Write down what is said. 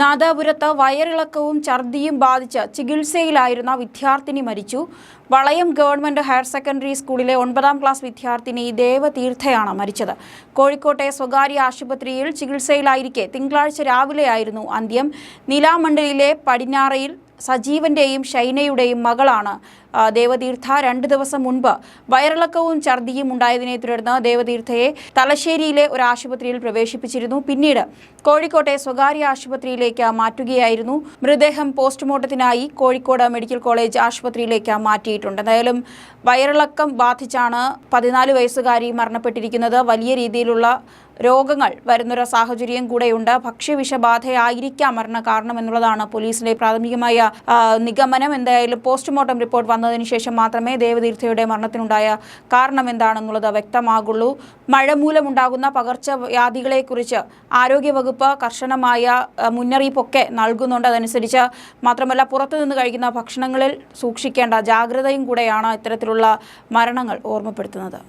നാദാപുരത്ത് വയറിളക്കവും ഛർദിയും ബാധിച്ച് ചികിത്സയിലായിരുന്ന വിദ്യാർത്ഥിനി മരിച്ചു. വളയം ഗവൺമെന്റ് ഹയർ സെക്കൻഡറി സ്കൂളിലെ ഒൻപതാം ക്ലാസ് വിദ്യാർത്ഥിനി ദേവതീർത്ഥയാണ് മരിച്ചത്. കോഴിക്കോട്ടെ സ്വകാര്യ ആശുപത്രിയിൽ ചികിത്സയിലായിരിക്കെ തിങ്കളാഴ്ച രാവിലെയായിരുന്നു അന്ത്യം. നിലാമണ്ഡലിലെ പടിഞ്ഞാറയിൽ സജീവന്റെയും ഷൈനയുടെയും മകളാണ്. ദേവതീർത്ഥ രണ്ട് ദിവസം മുൻപ് വയറിളക്കവും ഛർദിയും ഉണ്ടായതിനെ തുടർന്ന് ദേവതീർത്ഥയെ തലശ്ശേരിയിലെ ഒരു ആശുപത്രിയിൽ പ്രവേശിപ്പിച്ചിരുന്നു. പിന്നീട് കോഴിക്കോട്ടെ സ്വകാര്യ ആശുപത്രിയിലേക്ക് മാറ്റുകയായിരുന്നു. മൃതദേഹം പോസ്റ്റ്മോർട്ടത്തിനായി കോഴിക്കോട് മെഡിക്കൽ കോളേജ് ആശുപത്രിയിലേക്ക് മാറ്റിയിട്ടുണ്ട്. എന്തായാലും വയറിളക്കം ബാധിച്ചാണ് പതിനാല് വയസ്സുകാരി മരണപ്പെട്ടിരിക്കുന്നത്. വലിയ രീതിയിലുള്ള രോഗങ്ങൾ വരുന്നൊരു സാഹചര്യം കൂടെയുണ്ട്. ഭക്ഷ്യവിഷബാധയായിരിക്കാം മരണ കാരണം എന്നുള്ളതാണ് പോലീസിന്റെ പ്രാഥമികമായ നിഗമനം. എന്തായാലും പോസ്റ്റ്മോർട്ടം റിപ്പോർട്ട് വന്നതിന് ശേഷം മാത്രമേ ദേവതീർത്ഥയുടെ മരണത്തിനുണ്ടായ കാരണം എന്താണെന്നുള്ളത് വ്യക്തമാകുള്ളൂ. മഴ മൂലമുണ്ടാകുന്ന പകർച്ചവ്യാധികളെക്കുറിച്ച് ആരോഗ്യവകുപ്പ് കർശനമായ മുന്നറിയിപ്പൊക്കെ നൽകുന്നുണ്ട്. അതനുസരിച്ച് മാത്രമല്ല പുറത്തുനിന്ന് കഴിക്കുന്ന ഭക്ഷണങ്ങളിൽ സൂക്ഷിക്കേണ്ട ജാഗ്രതയും കൂടെയാണ് ഇത്തരത്തിലുള്ള മരണങ്ങൾ ഓർമ്മപ്പെടുത്തുന്നത്.